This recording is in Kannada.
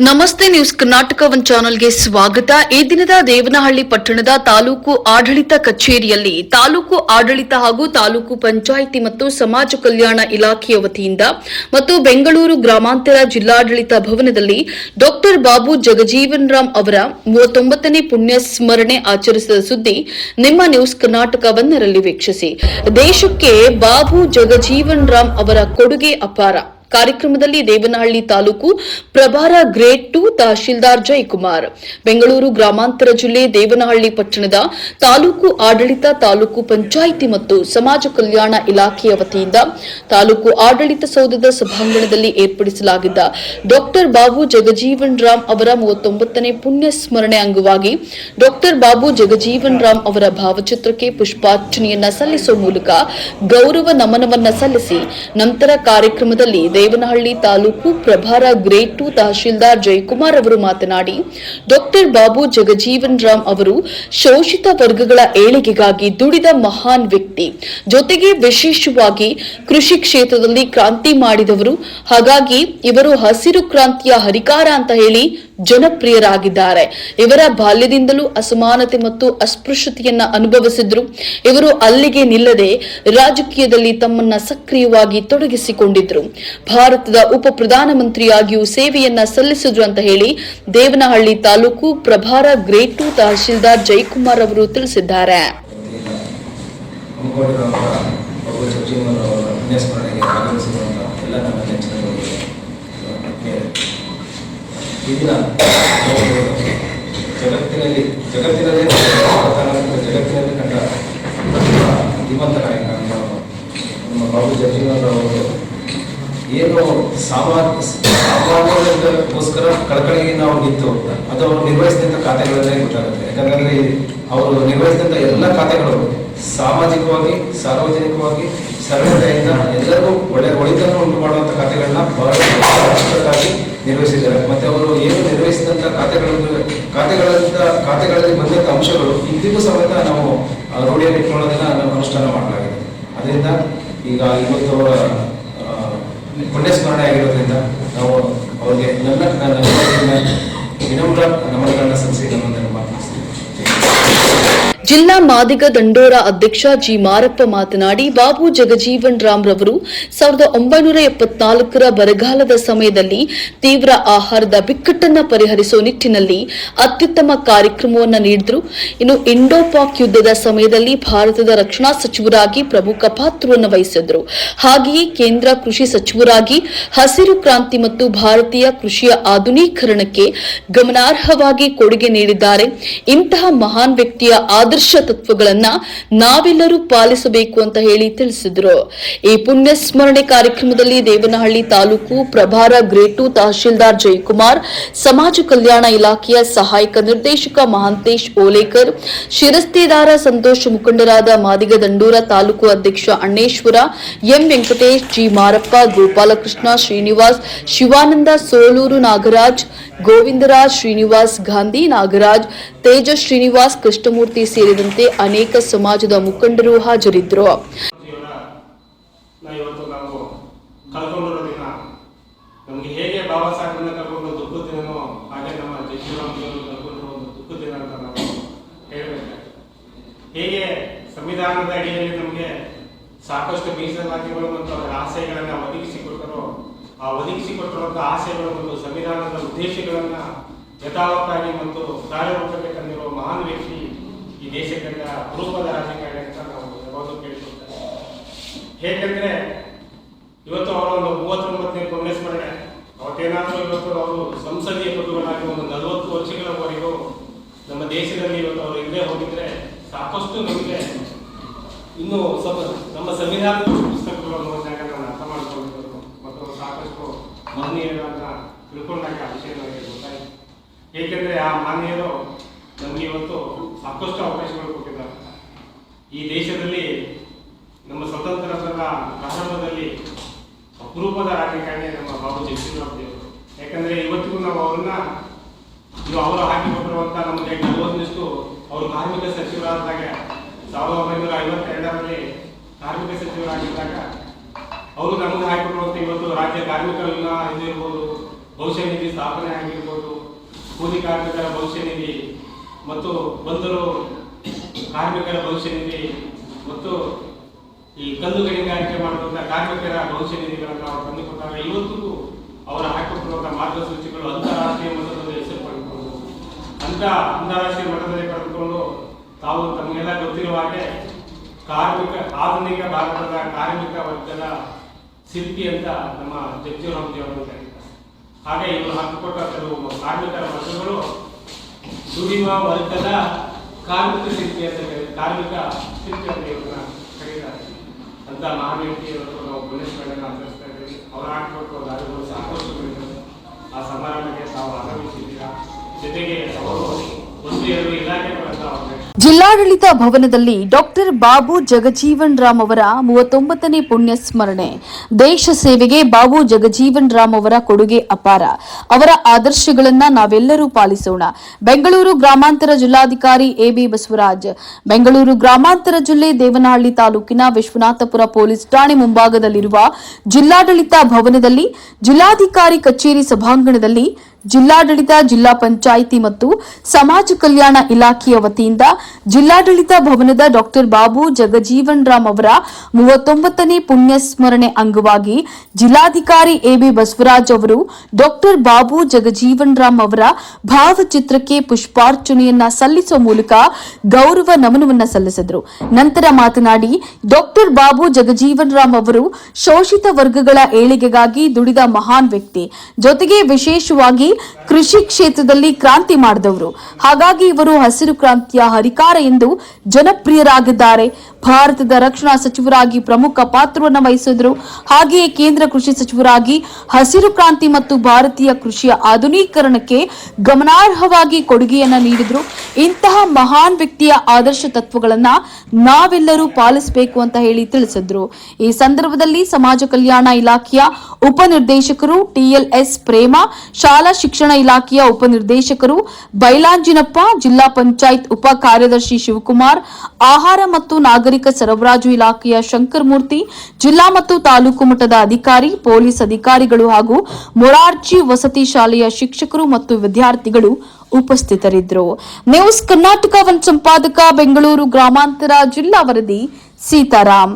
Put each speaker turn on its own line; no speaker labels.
ನಮಸ್ತೆ ನ್ಯೂಸ್ ಕರ್ನಾಟಕ ಒನ್ ಚಾನೆಲ್ಗೆ ಸ್ವಾಗತ. ಈ ದಿನದ ದೇವನಹಳ್ಳಿ ಪಟ್ಟಣದ ತಾಲೂಕು ಆಡಳಿತ ಕಚೇರಿಯಲ್ಲಿ ತಾಲೂಕು ಆಡಳಿತ ಹಾಗೂ ತಾಲೂಕು ಪಂಚಾಯಿತಿ ಮತ್ತು ಸಮಾಜ ಕಲ್ಯಾಣ ಇಲಾಖೆಯ ವತಿಯಿಂದ ಮತ್ತು ಬೆಂಗಳೂರು ಗ್ರಾಮಾಂತರ ಜಿಲ್ಲಾಡಳಿತ ಭವನದಲ್ಲಿ ಡಾಕ್ಟರ್ ಬಾಬು ಜಗಜೀವನ್ ರಾಮ್ ಅವರ ಮೂವತ್ತೊಂಬತ್ತನೇ ಪುಣ್ಯ ಸ್ಮರಣೆ ಆಚರಿಸಿದ ಸುದ್ದಿ ನಿಮ್ಮ ನ್ಯೂಸ್ ಕರ್ನಾಟಕ ವನ್ನರಲ್ಲಿ ವೀಕ್ಷಿಸಿ. ದೇಶಕ್ಕೆ ಬಾಬು ಜಗಜೀವನ್ ರಾಮ್ ಅವರ ಕೊಡುಗೆ ಅಪಾರ. ಕಾರ್ಯಕ್ರಮದಲ್ಲಿ ದೇವನಹಳ್ಳಿ ತಾಲೂಕು ಪ್ರಭಾರ ಗ್ರೇಡ್ ಟು ತಹಶೀಲ್ದಾರ್ ಜಯಕುಮಾರ್. ಬೆಂಗಳೂರು ಗ್ರಾಮಾಂತರ ಜಿಲ್ಲೆ ದೇವನಹಳ್ಳಿ ಪಟ್ಟಣದ ತಾಲೂಕು ಆಡಳಿತ ತಾಲೂಕು ಪಂಚಾಯಿತಿ ಮತ್ತು ಸಮಾಜ ಕಲ್ಯಾಣ ಇಲಾಖೆಯ ವತಿಯಿಂದ ತಾಲೂಕು ಆಡಳಿತ ಸೌಧದ ಸಭಾಂಗಣದಲ್ಲಿ ಏರ್ಪಡಿಸಲಾಗಿದ್ದ ಡಾಕ್ಟರ್ ಬಾಬು ಜಗಜೀವನ್ ರಾಮ್ ಅವರ ಮೂವತ್ತೊಂಬತ್ತನೇ ಪುಣ್ಯ ಸ್ಮರಣೆ ಅಂಗವಾಗಿ ಡಾಕ್ಟರ್ ಬಾಬು ಜಗಜೀವನ್ ರಾಮ್ ಅವರ ಭಾವಚಿತ್ರಕ್ಕೆ ಪುಷ್ಪಾರ್ಚನೆಯನ್ನ ಸಲ್ಲಿಸುವ ಮೂಲಕ ಗೌರವ ನಮನವನ್ನ ಸಲ್ಲಿಸಿ ನಂತರ ಕಾರ್ಯಕ್ರಮದಲ್ಲಿ ದೇವನಹಳ್ಳಿ ತಾಲೂಕು ಪ್ರಭಾರ ಗ್ರೇಡ್ ಟು ತಹಶೀಲ್ದಾರ್ ಜಯಕುಮಾರ್ ಅವರು ಮಾತನಾಡಿ, ಡಾಕ್ಟರ್ ಬಾಬು ಜಗಜೀವನ್ ರಾಮ್ ಅವರು ಶೋಷಿತ ವರ್ಗಗಳ ಏಳಿಗೆಗಾಗಿ ದುಡಿದ ಮಹಾನ್ ವ್ಯಕ್ತಿ. ಜೊತೆಗೆ ವಿಶೇಷವಾಗಿ ಕೃಷಿ ಕ್ಷೇತ್ರದಲ್ಲಿ ಕ್ರಾಂತಿ ಮಾಡಿದವರು. ಹಾಗಾಗಿ ಇವರು ಹಸಿರು ಕ್ರಾಂತಿಯ ಹರಿಕಾರ ಅಂತ ಹೇಳಿ ಜನಪ್ರಿಯರಾಗಿದ್ದಾರೆ. ಇವರ ಬಾಲ್ಯದಿಂದಲೂ ಅಸಮಾನತೆ ಮತ್ತು ಅಸ್ಪೃಶ್ಯತೆಯನ್ನ ಅನುಭವಿಸಿದ್ರು. ಇವರು ಅಲ್ಲಿಗೆ ನಿಲ್ಲದೆ ರಾಜಕೀಯದಲ್ಲಿ ತಮ್ಮನ್ನ ಸಕ್ರಿಯವಾಗಿ ತೊಡಗಿಸಿಕೊಂಡಿದ್ರು. ಭಾರತದ ಉಪ ಪ್ರಧಾನಮಂತ್ರಿಯಾಗಿಯೂ ಸೇವೆಯನ್ನ ಸಲ್ಲಿಸಿದ್ರು ಅಂತ ಹೇಳಿ ದೇವನಹಳ್ಳಿ ತಾಲೂಕು ಪ್ರಭಾರ ಗ್ರೇಟ್ ಟು ತಹಶೀಲ್ದಾರ್ ಜಯಕುಮಾರ್ ಅವರು ತಿಳಿಸಿದ್ದಾರೆ.
ಈ ಜಗತ್ತಿನಲ್ಲಿ, ಜಗತ್ತಿನಲ್ಲೇ ಜಗತ್ತಿನಲ್ಲಿ ಕಂಡ ಧೀಮಂತ ನಾಯಕ ನಮ್ಮ ಬಾಬು ಜಗಜೀವನ್ ಅವರು. ಏನು ಸಾಮಾನ್ಯ ಸಾಮಾನ್ಯಗೋಸ್ಕರ ಕಳಕಳಿಗೆ ನಾವು ನಿಂತು ಅದು ಅವರು ನಿರ್ವಹಿಸಿದಂಥ ಖಾತೆಗಳನ್ನೇ ಗೊತ್ತಾಗುತ್ತೆ. ಯಾಕಂದ್ರೆ ಅವರು ನಿರ್ವಹಿಸಿದಂಥ ಎಲ್ಲ ಖಾತೆಗಳು ಸಾಮಾಜಿಕವಾಗಿ, ಸಾರ್ವಜನಿಕವಾಗಿ, ಸರಳತೆಯಿಂದ ಎಲ್ಲರಿಗೂ ಒಳ್ಳೆ, ಒಳಿತನ್ನು ಉಂಟು ಮಾಡುವಂಥ ಖಾತೆಗಳನ್ನ ಬಹಳ ನಿರ್ವಹಿಸಿದ್ದಾರೆ. ಮತ್ತೆ ಅವರು ಏನು ನಿರ್ವಹಿಸಿದಂಥ ಖಾತೆಗಳನ್ನು ಖಾತೆಗಳಂತ, ಖಾತೆಗಳಲ್ಲಿ ಬಂದಂಥ ಅಂಶಗಳು ಇಂದಿಗೂ ಸಮೇತ ನಾವು ರೂಢಿಯಲ್ಲಿ ಇಟ್ಕೊಳ್ಳೋದನ್ನ ಅನುಷ್ಠಾನ ಮಾಡಲಾಗಿದೆ. ಅದರಿಂದ ಈಗ ಇವತ್ತು ಅವರ ಪುಣ್ಯ ಪುಣ್ಯಸ್ಮರಣೆ ಆಗಿರೋದ್ರಿಂದ ನಾವು ಅವರಿಗೆ ನನ್ನ ವಿನಮ್ರ ನಮನಗಳನ್ನ ಸಲ್ಲಿಸಿ ಮಾತನಾಡಿಸ್ತೀವಿ
ಜಿಲ್ಲಾ ಮಾದಿಗ ದಂಡೋರ ಅಧ್ಯಕ್ಷ ಜಿ ಮಾರಪ್ಪ ಮಾತನಾಡಿ, ಬಾಬು ಜಗಜೀವನ್ ರಾಮ್ ರವರು ಸಾವಿರದ ಒಂಬೈನೂರ ಎಪ್ಪತ್ನಾಲ್ಕರ ಬರಗಾಲದ ಸಮಯದಲ್ಲಿ ತೀವ್ರ ಆಹಾರದ ಬಿಕ್ಕಟ್ಟನ್ನು ಪರಿಹರಿಸುವ ನಿಟ್ಟಿನಲ್ಲಿ ಅತ್ಯುತ್ತಮ ಕಾರ್ಯಕ್ರಮವನ್ನು ನೀಡಿದ್ರು. ಇನ್ನು ಇಂಡೋ ಪಾಕ್ ಯುದ್ಧದ ಸಮಯದಲ್ಲಿ ಭಾರತದ ರಕ್ಷಣಾ ಸಚಿವರಾಗಿ ಪ್ರಮುಖ ಪಾತ್ರವನ್ನು ವಹಿಸಿದರು ಹಾಗೆಯೇ ಕೇಂದ್ರ ಕೃಷಿ ಸಚಿವರಾಗಿ ಹಸಿರು ಕ್ರಾಂತಿ ಮತ್ತು ಭಾರತೀಯ ಕೃಷಿಯ ಆಧುನೀಕರಣಕ್ಕೆ ಗಮನಾರ್ಹವಾಗಿ ಕೊಡುಗೆ ನೀಡಿದ್ದಾರೆ. ಇಂತಹ ಮಹಾನ್ ವ್ಯಕ್ತಿಯ ಆದರ್ಶ ತತ್ವಗಳನ್ನ ನಾವೆಲ್ಲರೂ ಪಾಲಿಸಬೇಕು ಅಂತ ಹೇಳಿ ತಿಳಿಸಿದ್ರು. ಈ ಪುಣ್ಯ ಸ್ಮರಣೆ ಕಾರ್ಯಕ್ರಮದಲ್ಲಿ ದೇವನಹಳ್ಳಿ ತಾಲೂಕು ಪ್ರಭಾರ ಗ್ರೇಟು ತಹಶೀಲ್ದಾರ್ ಜಯಕುಮಾರ್, ಸಮಾಜ ಕಲ್ಯಾಣ ಇಲಾಖೆಯ ಸಹಾಯಕ ನಿರ್ದೇಶಕ ಮಹಾಂತೇಶ್ ಓಲೇಕರ್, ಶಿರಸ್ತೆದಾರ ಸಂತೋಷ ಮುಖಂಡರಾದ ಮಾದಿಗ ದಂಡೂರ ತಾಲೂಕು ಅಧ್ಯಕ್ಷ ಅಣ್ಣೇಶ್ವರ, ಎಂ ವೆಂಕಟೇಶ್, ಜಿ ಮಾರಪ್ಪ, ಗೋಪಾಲಕೃಷ್ಣ ಶ್ರೀನಿವಾಸ್, ಶಿವಾನಂದ ಸೋಲೂರು ನಾಗರಾಜ್ ಗೋವಿಂದರಾಜ್ ಶ್ರೀನಿವಾಸ್ ಗಾಂಧಿ ನಾಗರಾಜ್ ತೇಜ ಶ್ರೀನಿವಾಸ್ ಕೃಷ್ಣಮೂರ್ತಿ ಸೇರಿದಂತೆ ಅನೇಕ ಸಮಾಜದ ಮುಖಂಡರು ಹಾಜರಿದ್ದರು.
ಹೇಗೆ ಸಂವಿಧಾನದ ಅಡಿಯಲ್ಲಿ ನಮಗೆ ಸಾಕಷ್ಟು ಮೀಸಲಾತಿಗಳು ಮತ್ತು ಅವರ ಆಸೆಗಳನ್ನ ಒದಗಿಸಿಕೊಟ್ಟರು ಒದಗಿಸಿಕೊಟ್ಟಿರುವಂತಹ ಆಸೆಗಳು ಮತ್ತು ಸಂವಿಧಾನದ ಉದ್ದೇಶಗಳನ್ನು ಯಥಾವತ್ತಾಗಿ ಮತ್ತು ಕಾರ್ಯರೂಪಕ್ಕೆ ತಂದಿರುವ ಮಹಾನ್ ವ್ಯಕ್ತಿ ಈ ದೇಶಕ್ಕೆಲ್ಲ ಅಪರೂಪದ ರಾಜಕಾರಣಿ ಅಂತ ನಾವು ಯಾವಾಗಲೂ ಕೇಳಿಕೊಳ್ತೇವೆ. ಹೇಗೆಂದ್ರೆ ಇವತ್ತು ಅವರೊಂದು ಮೂವತ್ತೊಂಬತ್ತನೇ ಪುಣ್ಯಸ್ಮರಣೆ ಅವತ್ತೇನಾದರೂ ಇವತ್ತು ಅವರು ಸಂಸದೀಯ ಪಟುಗಳಾಗಿ ಒಂದು ನಲವತ್ತು ವರ್ಷಗಳವರೆಗೂ ನಮ್ಮ ದೇಶದಲ್ಲಿ ಇವತ್ತು ಅವರು ಇಲ್ಲೇ ಹೋಗಿದ್ರೆ ಸಾಕಷ್ಟು ನಮಗೆ ಇನ್ನು ನಮ್ಮ ಸಂವಿಧಾನದ ಮಹನೀಯರು ನಮಗೆ ಇವತ್ತು ಸಾಕಷ್ಟು ಅವಕಾಶಗಳು ಕೊಟ್ಟಿದ್ದಾರೆ. ಈ ದೇಶದಲ್ಲಿ ನಮ್ಮ ಸ್ವತಂತ್ರದ ಪ್ರಾರಂಭದಲ್ಲಿ ಅಪರೂಪದ ರಾಜಕಾರಣಿ ನಮ್ಮ ಬಾಬು ಜಗಜೀವರಾಮ್ ದೇವರು. ಯಾಕಂದ್ರೆ ಇವತ್ತಿಗೂ ನಾವು ಅವರನ್ನ ಇವು ಅವರು ನಮ್ಮ ನಮಗೆ ನಲವತ್ತಷ್ಟು ಅವರು ಕಾರ್ಮಿಕ ಸಚಿವರಾದಾಗ ಸಾವಿರದ ಒಂಬೈನೂರ ಐವತ್ತೆರಡರಲ್ಲಿ ಕಾರ್ಮಿಕ ಸಚಿವರಾಗಿದ್ದಾಗ ಅವರು ನಮಗೆ ಹಾಕಿಕೊಡುವಂತ ಇವತ್ತು ರಾಜ್ಯ ಕಾರ್ಮಿಕ ವಿಮಾ ಭವಿಷ್ಯ ನಿಧಿ ಸ್ಥಾಪನೆ ಆಗಿರ್ಬೋದು ಕೂಲಿ ಕಾರ್ಮಿಕರ ಭವಿಷ್ಯ ನಿಧಿ ಮತ್ತು ಬಂದರು ಕಾರ್ಮಿಕರ ಭವಿಷ್ಯ ನಿಧಿ ಮತ್ತು ಈ ಕಲ್ಲು ಗಣಿಗಾರಿಕೆ ಮಾಡುವಂಥ ಕಾರ್ಮಿಕರ ಭವಿಷ್ಯ ನಿಧಿಗಳನ್ನು ಅವರು ತಂದುಕೊಟ್ಟಾಗ ಇವತ್ತಿಗೂ ಅವರು ಹಾಕಿಕೊಟ್ಟಿರುವಂತಹ ಮಾರ್ಗಸೂಚಿಗಳು ಅಂತಾರಾಷ್ಟ್ರೀಯ ಮಟ್ಟದಲ್ಲಿ ಹೆಸರು ಪಡೆದುಕೊಂಡು ಅಂತ ಅಂತಾರಾಷ್ಟ್ರೀಯ ಮಟ್ಟದಲ್ಲಿ ಪಡೆದುಕೊಂಡು ತಾವು ತಮಗೆಲ್ಲ ಗೊತ್ತಿರುವ ಹಾಗೆ ಕಾರ್ಮಿಕ, ಆಧುನಿಕ ಭಾರತದ ಕಾರ್ಮಿಕ ವರ್ಗದ ಶಿಲ್ಪಿ ಅಂತ ನಮ್ಮ ಜಗಜೀವರಾಮ್ಜಿ ಅವರು ಹಾಗೆ ಇವರು ಹಾಕಿಕೊಟ್ಟ ಕೆಲವು ಕಾರ್ಮಿಕರ ವರ್ಗಗಳು ದುಡಿಮ ವರ್ಗದ ಕಾರ್ಮಿಕ ಶಿಲ್ಪಿ ಅಂತ ಕಾರ್ಮಿಕ ಶಿಲ್ಪಿ ಅಂತ ಇವ್ರನ್ನ ಕರೀತಾರೆ. ಅಂತ ಮಹಾವ್ಯಕ್ತಿಯವರು ನಾವು ಪುಣ್ಯಸ್ಮರಣೆಯನ್ನು ಆಚರಿಸ್ತಾ ಇದ್ದೀವಿ. ಅವರು ಹಾಕಿಕೊಟ್ಟು ದಾರಿಗಳು ಸಾಕಷ್ಟು. ಆ ಸಮಾರಂಭಕ್ಕೆ ತಾವು ಆಗಮಿಸಿದ್ದೀರಾ? ಜೊತೆಗೆ ಅವರು ಒಂದು ಎರಡು ಇಲಾಖೆಗಳನ್ನ
ಜಿಲ್ಲಾಡಳಿತ ಭವನದಲ್ಲಿ ಡಾಕ್ಟರ್ ಬಾಬು ಜಗಜೀವನ್ ರಾಮ್ ಅವರ ಮೂವತ್ತೊಂಬತ್ತನೇ ಪುಣ್ಯ ಸ್ಮರಣೆ ದೇಶ ಸೇವೆಗೆ ಬಾಬು ಜಗಜೀವನ್ ರಾಮ್ ಅವರ ಕೊಡುಗೆ ಅಪಾರ. ಅವರ ಆದರ್ಶಗಳನ್ನ ನಾವೆಲ್ಲರೂ ಪಾಲಿಸೋಣ. ಬೆಂಗಳೂರು ಗ್ರಾಮಾಂತರ ಜಿಲ್ಲಾಧಿಕಾರಿ ಎಬಿ ಬಸವರಾಜ್. ಬೆಂಗಳೂರು ಗ್ರಾಮಾಂತರ ಜಿಲ್ಲೆ ದೇವನಹಳ್ಳಿ ತಾಲೂಕಿನ ವಿಶ್ವನಾಥಪುರ ಪೊಲೀಸ್ ಠಾಣೆ ಮುಂಭಾಗದಲ್ಲಿರುವ ಜಿಲ್ಲಾಡಳಿತ ಭವನದಲ್ಲಿ ಜಿಲ್ಲಾಧಿಕಾರಿ ಕಚೇರಿ ಸಭಾಂಗಣದಲ್ಲಿ ಜಿಲ್ಲಾಡಳಿತ, ಜಿಲ್ಲಾ ಪಂಚಾಯಿತಿ ಮತ್ತು ಸಮಾಜ ಕಲ್ಯಾಣ ಇಲಾಖೆಯ ವತಿಯಿಂದ ಜಿಲ್ಲಾಡಳಿತ ಭವನದ ಡಾಕ್ಟರ್ ಬಾಬು ಜಗಜೀವನ್ ರಾಮ್ ಅವರ ಮೂವತ್ತೊಂಬತ್ತನೇ ಪುಣ್ಯ ಸ್ಮರಣೆ ಅಂಗವಾಗಿ ಜಿಲ್ಲಾಧಿಕಾರಿ ಎಬಿ ಬಸವರಾಜ್ ಅವರು ಡಾಕ್ಟರ್ ಬಾಬು ಜಗಜೀವನ್ ರಾಮ್ ಅವರ ಭಾವಚಿತ್ರಕ್ಕೆ ಪುಷ್ಪಾರ್ಚನೆಯನ್ನ ಸಲ್ಲಿಸುವ ಮೂಲಕ ಗೌರವ ನಮನವನ್ನ ಸಲ್ಲಿಸಿದರು. ನಂತರ ಮಾತನಾಡಿ, ಡಾಕ್ಟರ್ ಬಾಬು ಜಗಜೀವನ್ ರಾಮ್ ಅವರು ಶೋಷಿತ ವರ್ಗಗಳ ಏಳಿಗೆಗಾಗಿ ದುಡಿದ ಮಹಾನ್ ವ್ಯಕ್ತಿ. ಜೊತೆಗೆ ವಿಶೇಷವಾಗಿ ಕೃಷಿ ಕ್ಷೇತ್ರದಲ್ಲಿ ಕ್ರಾಂತಿ ಮಾಡಿದವರು. ಹಾಗಾಗಿ ಇವರು ಹಸಿರು ಕ್ರಾಂತಿಯ ಹರಿಕಾರ ಎಂದು ಜನಪ್ರಿಯರಾಗಿದ್ದಾರೆ. ಭಾರತದ ರಕ್ಷಣಾ ಸಚಿವರಾಗಿ ಪ್ರಮುಖ ಪಾತ್ರವನ್ನು ವಹಿಸಿದ್ರು. ಹಾಗೆಯೇ ಕೇಂದ್ರ ಕೃಷಿ ಸಚಿವರಾಗಿ ಹಸಿರು ಕ್ರಾಂತಿ ಮತ್ತು ಭಾರತೀಯ ಕೃಷಿಯ ಆಧುನೀಕರಣಕ್ಕೆ ಗಮನಾರ್ಹವಾಗಿ ಕೊಡುಗೆಯನ್ನ ನೀಡಿದ್ರು. ಇಂತಹ ಮಹಾನ್ ವ್ಯಕ್ತಿಯ ಆದರ್ಶ ತತ್ವಗಳನ್ನ ನಾವೆಲ್ಲರೂ ಪಾಲಿಸಬೇಕು ಅಂತ ಹೇಳಿ ತಿಳಿಸಿದ್ರು. ಈ ಸಂದರ್ಭದಲ್ಲಿ ಸಮಾಜ ಕಲ್ಯಾಣ ಇಲಾಖೆಯ ಉಪನಿರ್ದೇಶಕರು ಟಿಎಲ್ಎಸ್ ಪ್ರೇಮ, ಶಾಲಾ ಶಿಕ್ಷಣ ಇಲಾಖೆಯ ಉಪನಿರ್ದೇಶಕರು ಬೈಲಾಂಜಿನಪ್ಪ, ಜಿಲ್ಲಾ ಪಂಚಾಯತ್ ಉಪ ಕಾರ್ಯದರ್ಶಿ ಶಿವಕುಮಾರ್, ಆಹಾರ ಮತ್ತು ನಾಗರಿಕ ಸರಬರಾಜು ಇಲಾಖೆಯ ಶಂಕರಮೂರ್ತಿ, ಜಿಲ್ಲಾ ಮತ್ತು ತಾಲೂಕು ಮಟ್ಟದ ಅಧಿಕಾರಿ, ಪೊಲೀಸ್ ಅಧಿಕಾರಿಗಳು ಹಾಗೂ ಮೊರಾರ್ಜಿ ವಸತಿ ಶಾಲೆಯ ಶಿಕ್ಷಕರು ಮತ್ತು ವಿದ್ಯಾರ್ಥಿಗಳು ಉಪಸ್ಥಿತರಿದ್ದರು. ನ್ಯೂಸ್ ಕರ್ನಾಟಕ ಒನ್ ಸಂಪಾದಕ, ಬೆಂಗಳೂರು ಗ್ರಾಮಾಂತರ ಜಿಲ್ಲಾ ವರದಿ ಸೀತಾರಾಮ್